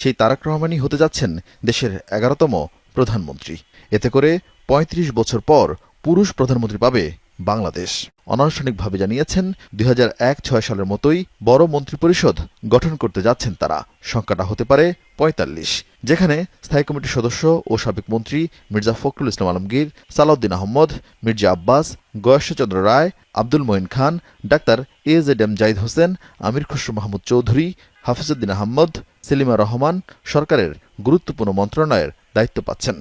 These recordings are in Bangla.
সেই তারাক রহমানই হতে যাচ্ছেন দেশের এগারোতম প্রধানমন্ত্রী। এতে করে ৩৫ বছর পর পুরুষ প্রধানমন্ত্রী পাবে বাংলাদেশ। অনানুষ্ঠানিকভাবে জানিয়েছেন, দুই ছয় সালের মতোই বড় মন্ত্রিপরিষদ গঠন করতে যাচ্ছেন তারা। সংখ্যাটা হতে পারে পঁয়তাল্লিশ, যেখানে স্থায়ী কমিটির সদস্য ও সাবেক মন্ত্রী Mirza Fakhrul Islam Alamgir, Salahuddin Ahmed, Mirza Abbas, Gayeshwar Chandra Roy, Abdul Moyeen Khan, doctor A Z M Zahid Hossain, Amir Khasru Mahmud Chowdhury Hafizuddin Ahmed, Selima Rahman সরকারের গুরুত্বপূর্ণ মন্ত্রণালয়ের দায়িত্ব পাচ্ছেন।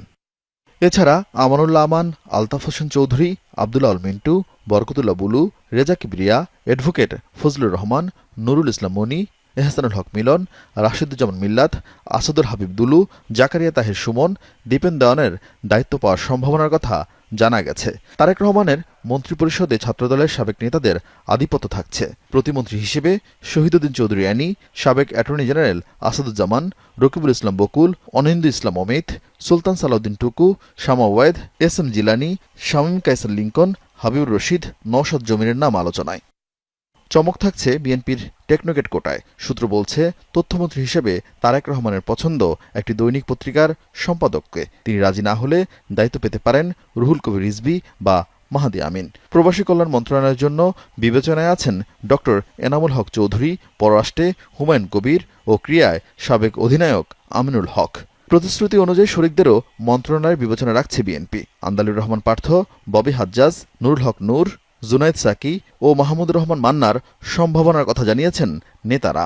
এছাড়া আমানুল্লাহ আমান, আলতাফ হোসেন চৌধুরী আবদুল্লাহ আল মিন্টু, বরকতুল্লাহ বুলু রেজা কিবরিয়া, অ্যাডভোকেট ফজলুর রহমান, নুরুল ইসলাম মনি এহসানুল হক মিলন, রাশিদুজ্জামান মিল্লাত আসাদুল হাবিব দুলু, জাকারিয়া তাহির সুমন, দীপেন দেওয়ানের দায়িত্ব পাওয়ার সম্ভাবনার কথা জানা গেছে। তারেক রহমানের মন্ত্রিপরিষদে ছাত্রদলের সাবেক নেতাদের আধিপত্য থাকছে। প্রতিমন্ত্রী হিসেবে শহীদুদ্দিন চৌধুরী অ্যানি, সাবেক attorney general Asaduzzaman, Rokibul Islam Bakul, Anindya Islam Amit, Sultan Salahuddin Tuku, Shama Obaed S M Jilani, Shamim Kaiser Lincoln, Habibur Rashid, Nowshad জমিরের নাম আলোচনায়। চমক থাকছে বিএনপির টেকনোকেট কোটায়। সূত্র বলছে, তথ্যমন্ত্রী হিসেবে তারেক রহমানের পছন্দ একটি দৈনিক পত্রিকার সম্পাদককে। তিনি রাজি না হলে দায়িত্ব পেতে পারেন রুহুল কবির রিজবি বা মাহাদি আমিন। প্রবাসী কল্যাণ মন্ত্রণালয়ের জন্য বিবেচনায় আছেন ডক্টর এনামুল হক চৌধুরী, পররাষ্ট্রে হুমায়ুন কবির ও ক্রিয়ায় সাবেক অধিনায়ক আমিনুল হক। প্রতিশ্রুতি অনুযায়ী শরিকদেরও মন্ত্রণালয়ের বিবেচনা রাখছে বিএনপি। আন্দালুর রহমান পার্থ, ববি হাজ্জাজ, নুরুল হক নূর জুনাইদ সাকি ও মাহমুদুর রহমান মান্নার সম্ভাবনার কথা জানিয়েছেন নেতারা।